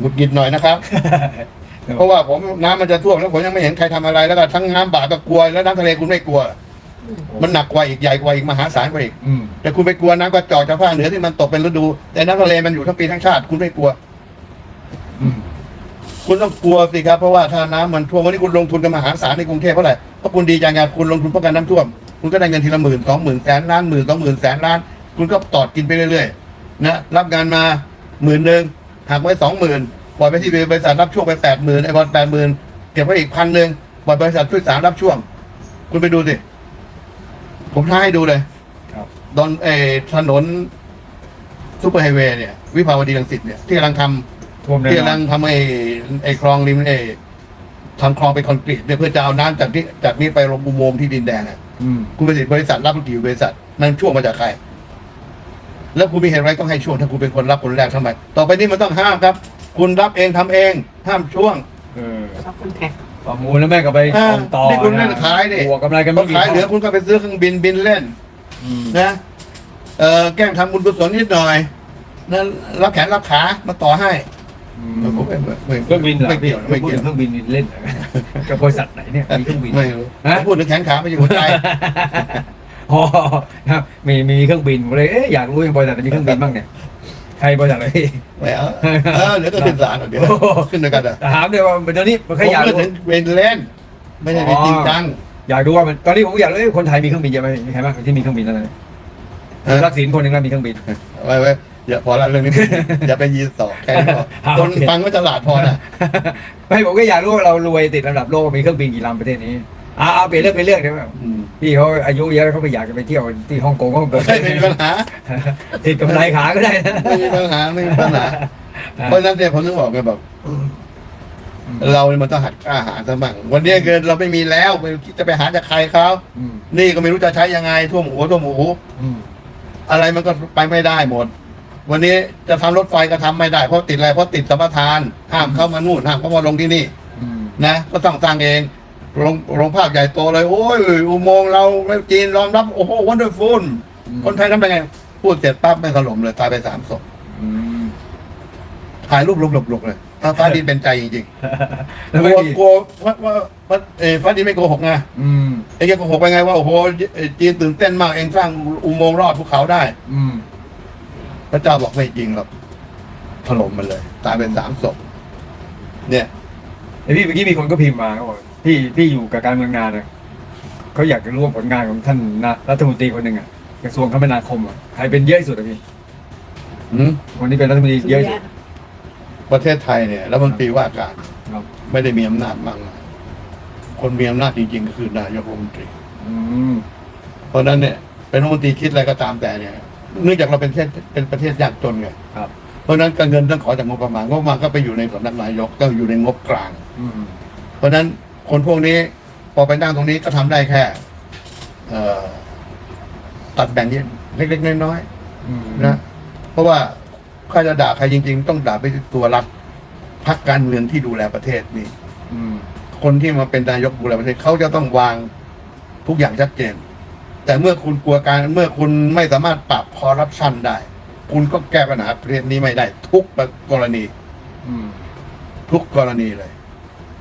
หงุดหงิดหน่อยนะครับ เพราะว่าผมน้ำมันจะท่วมแล้วผมยังไม่เห็นใครทำอะไรแล้วก็ทั้งน้ำบาดก็กลัวแล้วน้ำทะเลคุณไม่กลัว มันหนักกว่าอีกใหญ่กว่าอีกมหาศาลกว่าอีก อืม แต่คุณไปกลัวน้ำกระจอกจากภาคเหนือที่มันตกเป็นฤดู แต่น้ำทะเลมันอยู่ทั้งปีทั้งชาติ คุณไม่กลัว อืม คุณต้องกลัวสิครับ เพราะว่าถ้าน้ำมันท่วมวันนี้คุณลงทุนกันมหาศาลในกรุงเทพเท่าไหร่เพราะคุณดีใจไงคุณลงทุนป้องกันน้ำท่วม คุณก็ได้เงินทีละหมื่นสองหมื่นแสนล้านหมื่นสองหมื่นแสนล้าน คุณก็ตอดกินไปเรื่อยๆนะรับงานมาหมื่นหนึ่ง หักไว้สองหมื่นปล่อยไปที่บริษัทรับช่วงไปแปดหมื่นไอ้บอลแปดหมื่นเก็บไว้อีกพันหนึ่งปล่อยบริษัทช่วยสารรับช่วง คุณไปดูสิ ผมท้าให้ดูเลยครับดอนเออถนนซูเปอร์ไฮเวย์เนี่ย วิภาวดีรังสิตเนี่ยที่กำลังทำท่วมแน่ที่นกำอลันงทำไอ้ไอ้คลองริมไอ้ทำคลองเป็นคอนกรีตเนี่ยเพื่อจะเอาน้ำจากที่จากนี้ไปลงอุโมงค์ที่ดินแดงอะอืมคุณไปติดบริษัทรับกี่บริษัทนั่นช่วงมาจากใคร แล้วคุณมีเหตุอะไรต้องให้ช่วงถ้าคุณเป็นคนรับคนแรกทำไมต่อไปนี้มันต้องห้ามครับ คุณรับเองทำเองห้ามช่วงเออขอบคุณค่ะประมูลแล้วแม่งก็ไปอ่าส่งต่อนี่คุณเล่นขายดิบวกกำไรกันพไม่อกี่ขายเหลือคุณก็ไปซื้อเครื่องบินบินเล่นอืมนะเออแกล้งทำบุญกุศลนิดหน่อยนะรับแขนรับขามาต่อให้อืมผมไม่ไม่ไม่เครื่องบินเหรอไม่พี่เกี่ยวไม่พูดเกี่ยวถึงเครื่องบินนี่เล่นเหรอกับบริษัทไหนเนี่ยมีเครื่องบินไม่รู้ฮะพูดถึงแขนขาไม่ใช่หัวใจ อ๋อครับมีมีเครื่องบินผมเลยเอ๊ะอยากรู้ยังบริษัทไหนมีเครื่องบินบ้างเนี่ยใครบริษัทอะไรพี่ไม่เอาเออเดี๋ยวก็ขึ้นศาลอะเดี๋ยวโอ้โหขึ้นด้วยกันอะถามเลยว่าเป็นตอนนี้มันผแค่มอยากก็รู้ถึงเป็นเล่น ไม่ใช่เป็นจริงจังอยากดูว่ามันตอนนี้ผมก็อยากรู้เอ้ยคนไทยมีเครื่องบินเยอะไหมมีใครบ้างที่มีเครื่องบินแล้วนะเออรักษิณคนหนึ่งแล้วมีเครื่องบิน ไว้ไว้อย่าพอละเรื่องนี้ อย่าไปยีนสอกแค่นี้พอเอาคนโอเค ฟังก็จะหลาดพอนะไม่ผมก็อยากรู้ว่าเรารวยติดอันดับโลกมีเครื่องบินกี่ลำประเทศนี้ อ่าเอาเปลี่ยนเรื่องไปเรื่องได้ไหมอืมพี่เขาอายุเยอะเขาไม่อยากจะไปเที่ยวที่ฮ่องกงฮ่องกงไม่มีปัญหาติดกำไรขาก็ได้นะไม่มีปัญหาไม่มีปัญหาเพราะฉะนั้นเนี่ยผมถึงบอกไงแบบเราเนี่ยมันต้องหัดกล้าหาซะบ้างวันนี้เกิดเราไม่มีแล้วไม่คิดจะไปหาจากใครเขาอืมนี่ก็ไม่รู้จะใช้ยังไงท่วมหัวท่วมหูอืมอะไรมันก็ไปไม่ได้หมด วันนี้จะทำรถไฟก็ทำไม่ได้เพราะติดอะไรเพราะติดสัมปทานห้ามเข้ามานู่นห้ามเข้ามาลงที่นี่อืมนะก็ต้องสร้างเอง ลงลงภาพใหญ่โตเลย โอ้ยอุโมงค์เราจีนรองรับ โอ้โหวันเดอร์ฟูลคนไทยทำเป็นไง พูดเสร็จปั๊บไม่ถล่มเลยตายไปสามศพอืมถ่ายรูปหลบๆเลย ถ้าฟ้าดินเป็นใจจริงๆแล้วกไม่ลัวมีกลัวว่าว่าว่าเออฟ้าดินไม่โกหกไงอืมไอ้แกโกหกไปไงว่า โอ้โหเอ่อจีนตื่นเต้นมากเองสร้างอุโมงค์รอดภูเขาได้ อืมพระเจ้าบอกไม่จริงหรอกถล่มมันเลย ตายเป็นสามศพเนี่ยไอพี่เมื่อกี้มีคนก็พิมพ์มาเขาบอก พี่พี่อยู่กับการเมืองนานนะเขาอยากจะรู้ว่าผลงานของท่านนะรัฐมนตรีคนหนึ่งอะกระทรวงคมนาคมอะใครเป็นเยอะที่สุดอะพี่หืมคนที่เป็นรัฐมนตรีเยอะที่สุดประเทศไทยเนี่ยแล้วมันตรีว่าการครับไม่ได้มีอำนาจมากมายคนมีอำนาจจริงๆก็คือนายกรัฐมนตรี อืมเพราะฉะนั้นเนี่ยเป็นรัฐมนตรีคิดอะไรก็ตามแต่เนี่ย เนื่องจากเราเป็นประเทศเป็นประเทศยากจนไงครับ เพราะฉะนั้นการเงินต้องขอจากงบประมาณงบประมาณก็ไปอยู่ในสำนักนายกก็อยู่ในงบกลาง อืม เพราะฉะนั้น คนพวกนี้พอไปนั่งตรงนี้ก็ทำได้แค่เอ่อตัดแบ่งเล็ก ๆ น้อยๆอืมนะ เพราะว่าถ้าจะด่าใครจริง ๆ ต้องด่าไปที่ตัวรัฐพักการเมืองที่ดูแลประเทศนี่อืมคนที่มาเป็นนายกดูแลประเทศเขาจะต้องวางทุกอย่างชัดเจน แต่เมื่อคุณกลัวการเมื่อคุณไม่สามารถปราบคอร์รัปชันได้ คุณก็แก้ปัญหาประเทศนี้ไม่ได้ ทุกกรณีอืมทุกกรณีเลย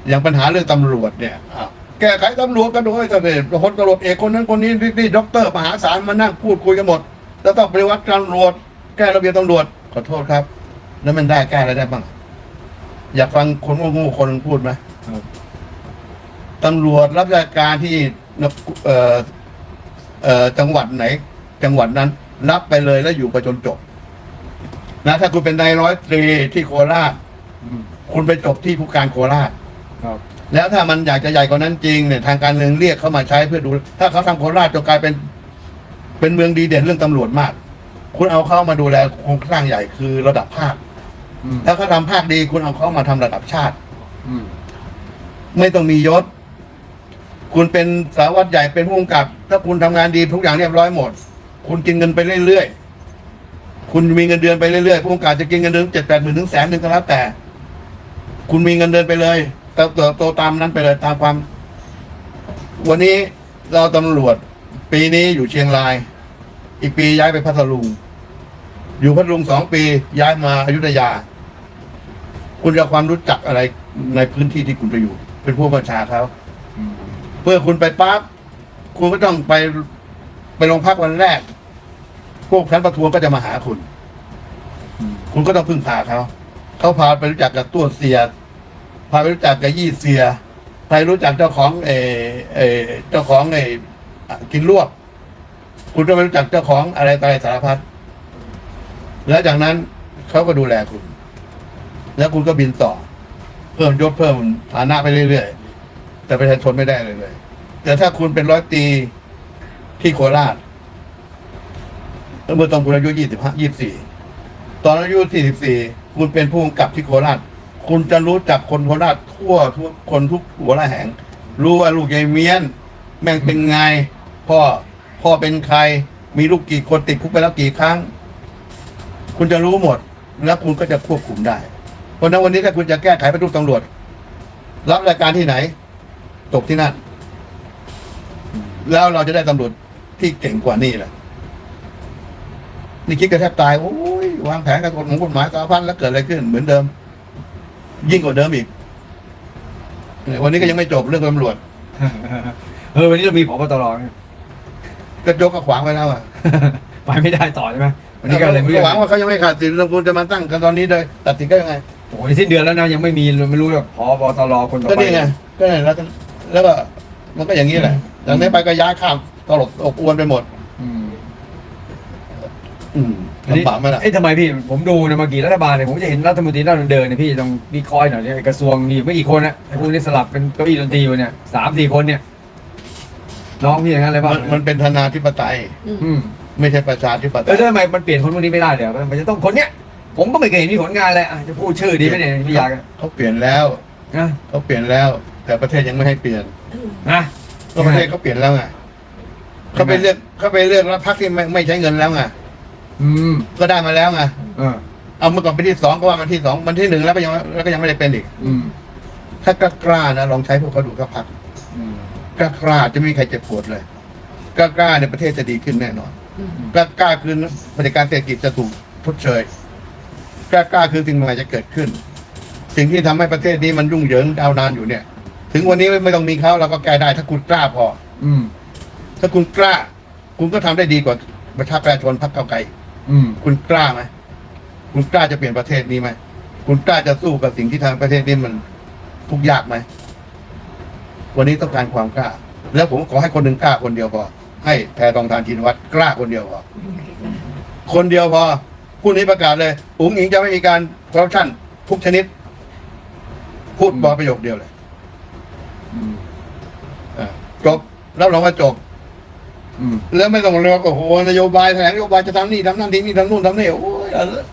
อย่างปัญหาเรื่องตำรวจเนี่ยอ้าวแก้ไขตำรวจกันโดยเสด็จคนตำรวจเอกคนนั้นคนนี้นี่นี่ด็อกเตอร์มหาศาลมานั่งพูดคุยกันหมด แล้วต้องปฏิวัติการตำรวจ แก้ระเบียบตำรวจขอโทษครับ แล้วมันได้แก้อะไรได้บ้าง อยากฟังคนโง่ๆคนหนึ่งพูดไหมครับตำรวจรับราชการที่เอ่อเอ่อจังหวัดไหน จังหวัดนั้น รับไปเลยแล้วอยู่ไปจนจบ นะ ถ้าคุณเป็นนายร้อยตรีที่โคราชอืมคุณไปจบที่ผู้การโคราช ครับ แล้วถ้ามันอยากจะใหญ่กว่านั้นจริงเนี่ยทางการเมืองเรียกเข้ามาใช้เพื่อดู ถ้าเขาทำโคราชจะกลายเป็น เป็นเมืองดีเด่นเรื่องตำรวจมาก คุณเอาเข้ามาดูแลโครงสร้างใหญ่คือระดับภาคอืมถ้าเขาทำภาคดีคุณเอาเข้ามาทำระดับชาติ อืมไม่ต้องมียศ คุณเป็นสารวัตรใหญ่เป็นผู้กำกับ ถ้าคุณทำงานดีทุกอย่างเรียบร้อยหมด คุณกินเงินไปเรื่อยๆ คุณมีเงินเดือนไปเรื่อยๆ ผู้กำกับจะกินเงินเดือนเจ็ดแปดหมื่นถึงแสนหนึ่งก็แล้วแต่ คุณมีเงินเดือนไปเลย เติบโตตามนั้นไปเลยตามความ วันนี้เราตำรวจ ปีนี้อยู่เชียงราย อีกปีย้ายไปพัทลุง อยู่พัทลุงสองปีย้ายมาอยุธยา คุณจะความรู้จักอะไรในพื้นที่ที่คุณไปอยู่ เป็นผู้บัญชาเขาเพื่อคุณไปปั๊บคุณก็ต้องไปไปโรงพักวันแรก พวกชั้นประท้วงก็จะมาหาคุณ คุณก็ต้องพึ่งพาเขาเขาพาไปรู้จักกับตัวเสีย พาไปรู้จักกับยี่เสียไปรู้จักเจ้าของเออเออเจ้าของเออกินลวกคุณต้องไปรู้จักเจ้าของอะไรต่ออะไรสารพัดแล้วจากนั้นเขาก็ดูแลคุณ แล้วคุณก็บินต่อ เพิ่มยศเพิ่มฐานะไปเรื่อยๆ แต่ประชาชนไม่ได้เลยเลย แต่ถ้าคุณเป็นร้อยตีที่โคราชเมื่อตอนคุณอายุยี่สิบห้ายี่สิบสี่ตอนอายุ44คุณเป็นผู้กำกับที่โคราช คุณจะรู้จักคนโคราชทั่วทุกคนทุกหัวละแหง รู้ว่าลูกยายเมียน แม่งเป็นไง พ่อพ่อเป็นใคร มีลูกกี่คนติดคุกไปแล้วกี่ครั้ง คุณจะรู้หมด แล้วคุณก็จะควบคุมได้ เพราะนั้นวันนี้ถ้าคุณจะแก้ไขปฏิรูตำรวจ รับรายการที่ไหน จบที่นั่น แล้วเราจะได้ตำรวจที่เก่งกว่านี่แหละนี่คิดกันแทบตายโอ้ยวางแผนกับกฎหมายกฎหมายสารพัดแล้วเกิดอะไรขึ้นเหมือนเดิม ยิ่งกว่าเดิมอีกเนี่ยวันนี้ก็ยังไม่จบเรื่องตำรวจ เออวันนี้เรามีผบตรเนี่ยก็ยกก็ขวางไปแล้วอะไปไม่ได้ต่อใช่ไหมวันนี้ก็เลยไม่หวังว่าเขายังไม่ขาดสิทธิ์แล้วคุณจะมาตั้งกันตอนนี้เลยตัดสินก็ยังไงโอ้ยสิ้นเดือนแล้วนะยังไม่มีไม่รู้ว่าพบตรคนต่อก็ไปนี่ไงก็นี่แล้วก็แล้วก็มันก็อย่างนี้แหละจากนี้ไปก็ย้ายข้ามตลบอบอวนไปหมด อืม อืม อันนี้ลำบากไหมล่ะ เอ้ยทำไมพี่ ผมดูนะเมื่อกี้รัฐบาลเนี่ยผมจะเห็นรัฐมนตรีด้านเดินเนี่ยพี่ต้องวิเคราะห์หน่อยเนี่ยกระทรวงนี่ไม่กี่คนนะไอ้พวกนี้สลับเป็นเก้าอี้ดนตรีอยู่เนี่ยสามสี่คนเนี่ย น้องพี่อย่างนั้นเลยป่ะมันมันเป็นธนาธิปไตย อืมไม่ใช่ประชาธิปไตเออยแล้วทำไมมันเปลี่ยนคนพวกนี้ไม่ได้เลยอะมันจะต้องคนเนี้ยผมก็ไม่เคยเห็นมีผลงานเลยอะจะพูดชื่อดีไหมเนี่ยพี่อยากอะเขาเปลี่ยนแล้วนะเขาเปลี่ยนแล้ว แต่ประเทศยังไม่ให้เปลี่ยนนะก็ประเทศเขาเปลี่ยนแล้วไงเขาไปเลือกเขาไปเลือกรับพรรคที่ไม่ไม่ใช้เงินแล้วไง อืมก็ได้มาแล้วไงเออเอาเมื่อก่อนเป็นที่สองก็ว่ามันที่สองมันที่หนึ่งแล้วก็ยังแล้วก็ยังไม่ได้เป็นอีก อืม ถ้ากล้าๆนะลองใช้พวกเขาดูก็พักอืมกล้าๆจะไม่มีใครเจ็บปวดเลยกล้าๆเนี่ยประเทศจะดีขึ้นแน่นอนกล้าๆคือบริการเศรษฐกิจจะถูกชดเชยกล้าๆคือสิ่งใหม่จะเกิดขึ้น สิ่งที่ทำให้ประเทศนี้มันยุ่งเหยิงยาวนานอยู่เนี่ย ถึงวันนี้ไม่ต้องมีเขาเราก็แก้ได้ถ้าคุณกล้าพอ อืม ถ้าคุณกล้า คุณก็ทำได้ดีกว่าประชาประชาชนพรรคเก้าวไกล อืม คุณกล้าไหมคุณกล้าจะเปลี่ยนประเทศนี้ไหมคุณกล้าจะสู้กับสิ่งที่ทางประเทศนี้มันทุกข์ยากไหมวันนี้ต้องการความกล้า แล้วผมขอให้คนหนึ่งกล้าคนเดียวพอ ให้แพรทองทานชินวัตรกล้าคนเดียวพอคนเดียวพอผู้นี้ประกาศเลยอุ๋งอิงจะไม่มีการคอร์รัปชันทุกชนิด พูดบอกประโยคเดียวเลยอืมอ่าจบรับรองว่าจบอืม แล้วไม่ต้องเรียกว่าโอ้โหนโยบายแถลงนโยบายจะทำนี่ทำนั่นทีนี่ทำนู่นทำนี่โอ้ย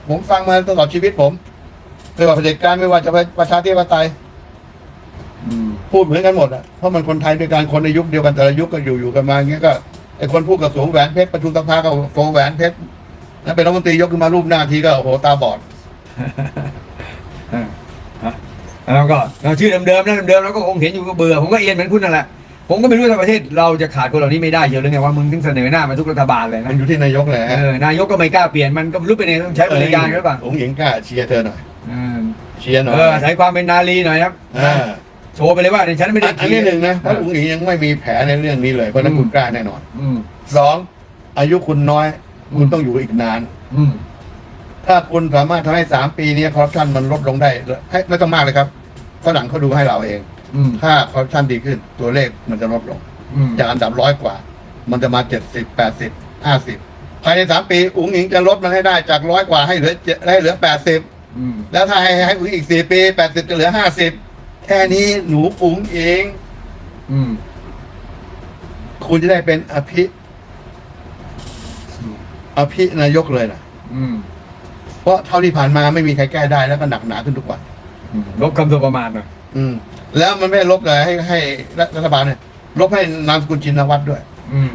ผมฟังมาตลอดชีวิตผมไม่ว่าเผด็จการไม่ว่าจะปประชาธิปไตยพูดเหมือนกันหมดอะเพราะมันคนไทยด้วยกันคนในยุคเดียวกันแต่ละยุคก็อยู่อยู่กันมาอย่างเงี้ยก็ไอคนพูดกับสวมแหวนเพชรประชุมสภาก็โฟแหวนเพชรแล้วเป็นรัฐมนตรียกขึ้นมารูปหน้าทีก็โอ้โหตาบอดอ่าอะแล้วก็เราชื่อเดิมๆนะเดิมๆแล้วก็คงเห็นอยู่ก็เบื่อผมก็เอียนเหมือนคุณนั่นแหละ ผมก็ไม่รู้ว่าประเทศเราจะขาดคนเหล่านี้ไม่ได้เยอะเลยไงว่ามึงถึงเสนอหน้ามาทุกรัฐบาลเลยมันะนอยู่ที่นายกแหละเออนายกก็ไม่กล้าเปลี่ยนมันก็ไม่รู้เป็นไงต้องใช้บริการหรือเปล่าผมหญิงกล้าเชียร์เธอหน่อยเออเชียร์หน่อยเอออาศัยความเป็นนาลีหน่อยครับอ่าโชว์ไปเลยว่าในฉันไม่ได้อันนี้หนึ่งนะเพราะอุ๋งอิงยังไม่มีแผลในเรื่องนี้เลยเพราะฉะนั้นคุณกล้าแน่นอนอืมสองอายุคุณน้อย คุณอืมต้องอยู่อีกนาน อืมถ้าคุณสามารถทำให้สามปีนี้คอร์รัปชันมันลดลงได้ให้ไม่ต้องมากเลยครับฝรั่งเขาดูให้เราเอง อืม ถ้าคอร์รัปชันดีขึ้น ตัวเลขมันจะลดลง อืม จากอันดับร้อยกว่า มันจะมาเจ็ดสิบแปดสิบห้าสิบภายในสามปีอุ๋งอิงจะลดมันให้ได้จากร้อยกว่าให้เหลือ7ให้เหลือแปดสิบอืม แล้วถ้าให้ให้อุ๋งอีกสี่ปีแปดสิบจะเหลือห้าสิบแค่นี้หนูอุ๋งเองอืม คุณจะได้เป็นอภิอภินายกเลยนะอืม เพราะเท่าที่ผ่านมาไม่มีใครแก้ได้แล้วก็หนักหนาขึ้นทุกวันอืมลบคำตัวประมาณหน่อย อืม แล้วมันไม่ได้ลบเลยให้ให้รัฐบาลเนี่ยลบให้นามสกุลชินวัตรด้วยอืม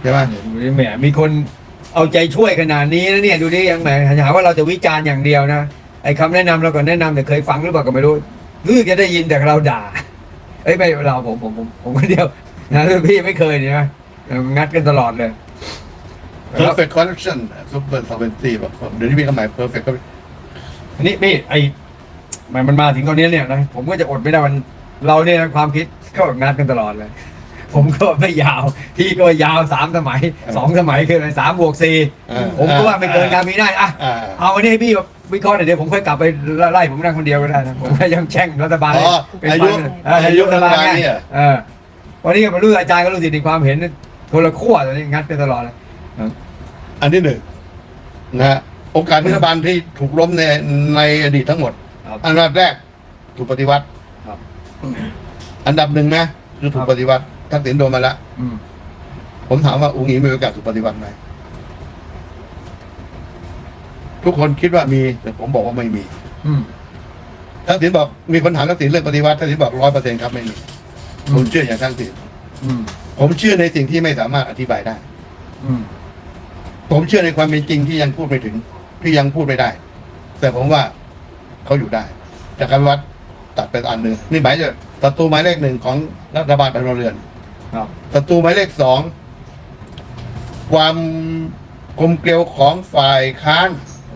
ใช่ไหมดูดิแหมมีคนเอาใจช่วยขนาดนี้นะเนี่ยดูดิยังแหมหาว่าเราจะวิจารณ์อย่างเดียวนะไอ้คำแนะนำเราก็แนะนำแต่เคยฟังหรือเปล่าก็ไม่รู้คือจะได้ยินแต่เราด่าเอ้ยไม่เราผมผมผมผมคนเดียวนะพี่ไม่เคยเนี่ยนะเอองัดกันตลอดเลย perfect corruption super sovereignty แบบเดี๋ยวนี้มีคำหมาย perfect corruption นี่พี่ไอ้ มันมันมาถึงตอนนี้เนี่ยนะผมก็จะอดไม่ได้มันเราเนี่ยนะความคิดก็งัดกันตลอดเลย ผมก็ไม่ยาวพี่ก็ยาวสามสมัยสองสมัยคืออะไรสามบวกสี่อ่าผมก็ว่าไม่เกินการมีได้อะอ่าเอาอันนี้ให้พี่วิเคราะห์หน่อยเดี๋ยวผมค่อยกลับไปไล่ผมนั่งคนเดียวก็ได้นะผมก็ยังแช่งรัฐบาลอ๋อเป็นอายุพันเอออายุรัฐบาลรัฐบาลไงเนี่ยเออวันนี้ก็มารู้อาจารย์ก็รู้สิในความเห็นคนละขั้วตอนนี้งัดกันตลอดเลย อันที่หนึ่งนะฮะโอกาสรัฐบาลที่ถูกล้มในในอดีตทั้งหมด ครับอันดับแรกถูกปฏิวัติครับ อันดับหนึ่งนะคือถูคกรับปฏิวัติทักษิณโดนมาแล้วอืมผมถามว่าอุ้งอิงมีโอกาสถูกปฏิวัติไหมทุกคนคิดว่ามี แต่ผมบอกว่าไม่มีอืมทักษิณบอกมีคนถามทักษิณเรื่องปฏิวัติทักษิณบอกร้อยเปอร์เซ็นต์ครับไม่มีอืมผมเชื่ออย่างทักษิณอืมผมเชื่อในสิ่งที่ไม่สามารถอธิบายได้ อืมผมเชื่อในความเป็นจริงที่ยังพูดไม่ถึง ที่ยังพูดไม่ได้ แต่ผมว่า เขาอยู่ได้ จากการวัดตัดเป็นอันหนึ่งนี่หมายถึงศัตรูหมายเลขหนึ่งของรัฐบาลพลเรือนครับศัตรูหมายเลขสองความกลมเกลียวของฝ่ายค้าน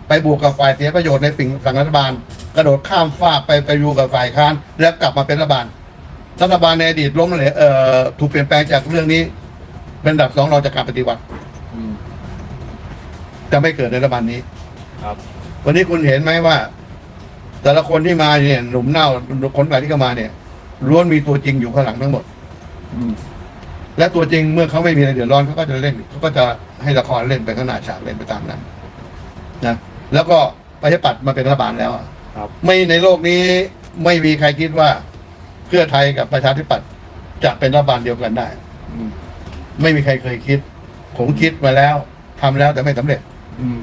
ไปบวกกับฝ่ายเสียประโยชน์ในสิ่งฝั่งรัฐบาล กระโดดข้ามฟากไปไปอยู่กับฝ่ายค้าน แล้วกลับมาเป็นรัฐบาลรัฐบาลในอดีตล้มเหลวเอ่อถูกเปลี่ยนแปลงจากเรื่องนี้ เป็นอันดับสองเราจากการปฏิวัติอืมจะไม่เกิดในรัฐบาลนี้ ครับ วันนี้คุณเห็นไหมว่า แต่ละคนที่มาเนี่ยหนุ่มเน่าคนไหนที่เข้ามาเนี่ยล้วนมีตัวจริงอยู่ข้างหลังทั้งหมด อืม และตัวจริงเมื่อเขาไม่มีอะไรเดือดร้อนเขาก็จะเล่นเขาก็จะให้ละครเล่นไปข้างหน้าฉากเล่นไปตามนั้นนะแล้วก็ประชาธิปัตย์มาเป็นรัฐบาลแล้วอะครับ ไม่ในโลกนี้ไม่มีใครคิดว่า เพื่อไทยกับประชาธิปัตย์จะเป็นรัฐบาลเดียวกันได้ อืม ไม่มีใครเคยคิด ผมคิดมาแล้วทำแล้วแต่ไม่สำเร็จ อืม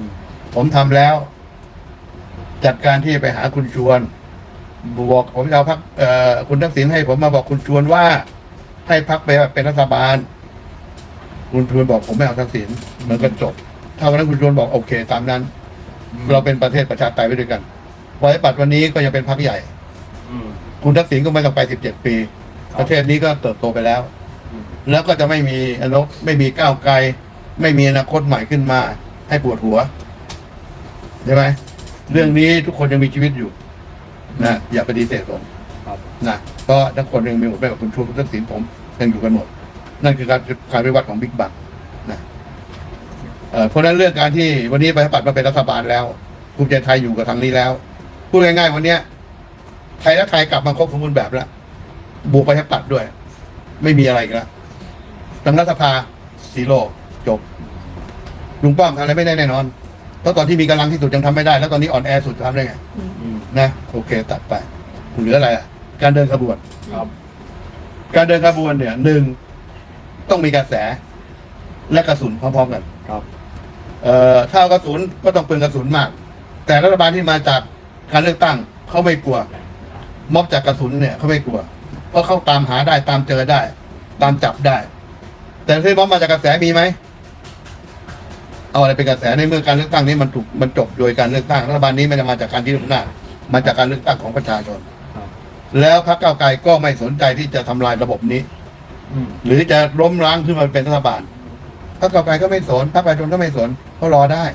ผมทำแล้ว จัดการที่ไปหาคุณชวนบอกผมจะเอาพักเอ่อคุณทักษิณให้ผมมาบอกคุณชวนว่า ให้พักไปเป็นรัฐบาล คุณชวนบอกผมไม่เอาทักษิณมันก็จบถ้าวันนั้นคุณชวนบอกโอเคตามนั้น เราเป็นประเทศประชาธิปไตยไปด้วยกันไว้ปัดวันนี้ก็ยังเป็นพักใหญ่อืมคุณทักษิณก็ไม่ต้องไป17ปีครับประเทศนี้ก็เติบโตไปแล้วอืมแล้วก็จะไม่มีอนกไม่มีก้าวไกล ไม่มีอนาคตใหม่ขึ้นมา ให้ปวดหัวใช่ไหม เรื่องนี้ทุกคนยังมีชีวิตอยู่ นะอย่าปฏิเสธผมครับ นะเพราะทั้งคนยังมีหมดไม่กับคุณชวนคุณทักษิณผมยังอยู่กันหมด นั่นคือการการวิวัฒน์ของบิ๊กบังนะเอ่อเพราะฉะนั้นเรื่องการที่วันนี้ไปปัดมาเป็นรัฐบาลแล้วภูมิใจไทยอยู่กับทางนี้แล้วพูดง่ายๆวันเนี้ย ไทยและไทยกลับมาครบสมบูรณ์แบบแล้วบวกไปให้ปัดด้วย ไม่มีอะไรอีกแล้วทางรัฐสภาซีโร่จบลุงป้อมทำอะไรไม่ได้แน่นอน เพราะตอนที่มีกำลังที่สุดยังทำไม่ได้ แล้วตอนนี้อ่อนแอสุดทำได้ไง อืมนะ โอเค ตัดไปเหลืออะไรอะ การเดินขบวน ครับ การเดินขบวนเนี่ยหนึ่งต้องมีกระแส และกระสุนพร้อมๆกัน ครับ เอ่อถ้าเอากระสุนก็ต้องเปลืองกระสุนมาก แต่รัฐบาลที่มาจากการเลือกตั้งเขาไม่กลัว ม็อบจากกระสุนเนี่ยเขาไม่กลัว เพราะเขาตามหาได้ตามเจอได้ ตามจับได้ แต่ที่ม็อบมาจากกระแสมีไหม เอาอะไรเป็นกระแสในเมื่อการเลือกตั้งนี้มันถูกมันจบโดยการเลือกตั้งรัฐบาลนี้ไม่ได้มาจากการที่อำนาจมาจากการเลือกตั้งของประชาชนครับแล้วพรรคก้าวไกลก็ไม่สนใจที่จะทำลายระบบนี้อืมหรือจะล้มล้างขึ้นมาเป็นรัฐบาลพรรคก้าวไกลก็ไม่สนพรรคประชาชนก็ไม่สนเขารอได้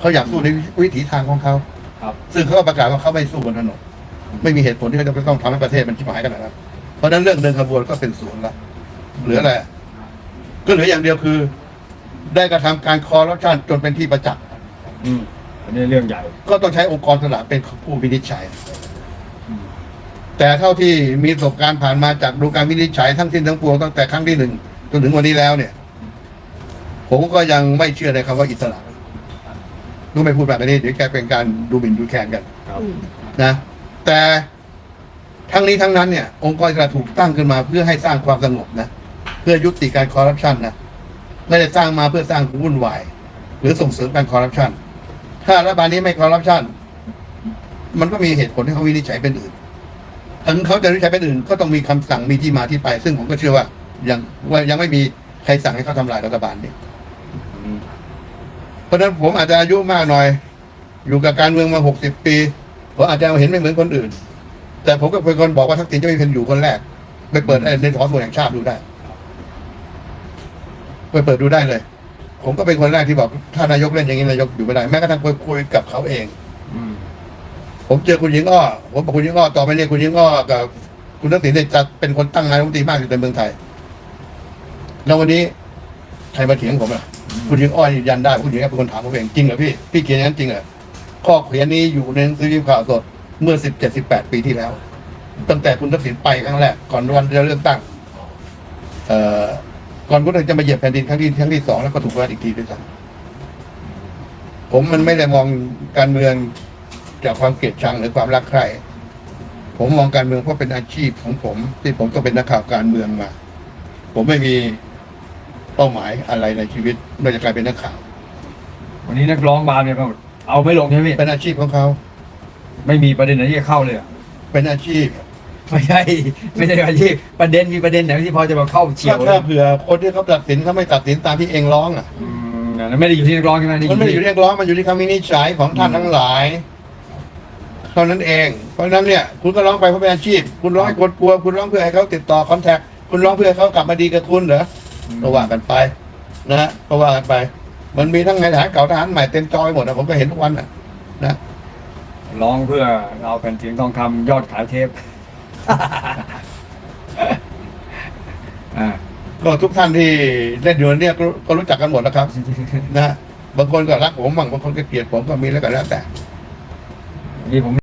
เขาอยากสู้ในวิถีทางของเขาครับซึ่งเขาก็ประกาศว่าเขาไม่สู้บนถนนไม่มีเหตุผลที่เขาจะต้องทำให้ประเทศมันชิบหายขนาดนั้นเพราะฉะนั้นเรื่องเดินขบวนก็เป็นศูนย์ละเหลืออะไรก็เหลืออย่างเดียวคือ ได้กระทำการคอร์รัปชันจนเป็นที่ประจักษ์อืมอันนี้เรื่องใหญ่ ก็ต้องใช้องค์กรสลากเป็นผู้วินิจฉัยอืมแต่เท่าที่มีประสบการณ์ผ่านมาจากดูการวินิจฉัยทั้งสิ้นทั้งปวงตั้งแต่ครั้งที่หนึ่งจนถึงวันนี้แล้วเนี่ย ผมก็ยังไม่เชื่อในคำว่าอิสระก็ไม่พูดแบบนี้เดี๋ยวแกเป็นการดูหมิ่นดูแคลนกันครับนะ แต่ทั้งนี้ทั้งนั้นเนี่ย องค์กรอิสระถูกตั้งขึ้นมาเพื่อให้สร้างความสงบนะ เพื่อยุติการคอร์รัปชันนะ ไม่ได้สร้างมาเพื่อสร้างวุ่นวาย หรือส่งเสริมการคอร์รัปชันถ้ารัฐบาลนี้ไม่คอร์รัปชันมันก็มีเหตุผลที่เขาวินิจฉัยเป็นอื่นถึงเขาจะวินิจฉัยเป็นอื่น ก็ต้องมีคำสั่งมีที่มาที่ไป ซึ่งผมก็เชื่อว่ายังว่ายังไม่มีใครสั่งให้เขาทำลายรัฐบาลนี้เพราะฉะนั้นผมอาจจะอายุมากหน่อย อยู่กับการเมืองมาหกสิบปีผมอาจจะเห็นไม่เหมือนคนอื่น แต่ผมก็เป็นคนบอกว่าทักษิณจะไม่เป็นอยู่คนแรก ไปเปิดในถอส่วนแห่งชาติดูได้ ไปเปิดดูได้เลย ผมก็เป็นคนแรกที่บอกถ้านายกเล่นอย่างนี้นายกอยู่ไม่ได้แม้กระทั่งไปคุยกับเขาเองอืมผมเจอคุณหญิงอ้อผมบอกคุณหญิงอ้อต่อไปเนี่ยคุณหญิงอ้อกับคุณทักษิณเนี่ยจะเป็นคนตั้งนายกรัฐมนตรีมากที่สุดในเมืองไทย แล้ววันนี้ใครมาเถียงผมอะ คุณหญิงอ้อยยืนยันได้คุณหญิงอ้อยเป็นคนถามผมเองจริงเหรอพี่ พี่เขียนอย่างนั้นจริงเหรอ ข้อเขียนนี้อยู่ในหนังสือพิมพ์ข่าวสดเมื่อสิบเจ็ดสิบแปดปีที่แล้ว ตั้งแต่คุณทักษิณไปครั้งแรกก่อนวันจะเลือกตั้ง เอ่อ ก่อนคุณทักษิณจะมาเหยียบแผ่นดินครั้งที่ครั้งที่สองแล้วก็ถูกรัฐอีกทีด้วยซ้ำผมมันไม่ได้มองการเมืองจากความเกลียดชังหรือความรักใครผมมองการเมืองเพราะเป็นอาชีพของผม ที่ผมก็เป็นนักข่าวการเมืองมา ผมไม่มีเป้าหมายอะไรในชีวิตนอกจากการเป็นนักข่าว วันนี้นักร้องบาร์เนี่ยก็เอาไม่ลงใช่ไหมพี่เป็นอาชีพของเขา ไม่มีประเด็นไหนที่จะเข้าเลยอะเป็นอาชีพ ไม่ใช่ ไม่ใช่อาชีพประเด็นมีประเด็นไหนที่พอจะมาเข้าเฉียวถ้าถ้าเผื่อคนที่เขาตัดสินเขาไม่ตัดสินตามที่เองร้องอะอืมนั่นไม่ได้อยู่ที่นักร้องใช่ไหมมันไม่ได้อยู่ที่เรียกร้องมันอยู่ที่คำวินิจฉัยของท่านทั้งหลายเท่านั้นเอง เพราะฉะนั้นเนี่ยคุณก็ร้องไปเพราะเป็นอาชีพ คุณร้องให้คนกลัว คุณร้องเพื่อให้เขาติดต่อคอนแทคคุณร้องเพื่อให้เขากลับมาดีกับคุณเหรอก็ว่ากันไป นะฮะก็ว่ากันไป มันมีทั้งไงทหารเก่าทหารใหม่เต็มจอยหมดนะผมก็เห็นทุกวันนะนะร้องเพื่อเอาแผ่นเสียงทองคำยอดขายเทป อ่าก็ทุกท่านที่เล่นอยู่เนี่ยก็ก็รู้จักกันหมดนะครับ นะบางคนก็รักผมบางบางคนก็เกลียดผมก็มีแล้วก็แล้วแต่ นี่ผม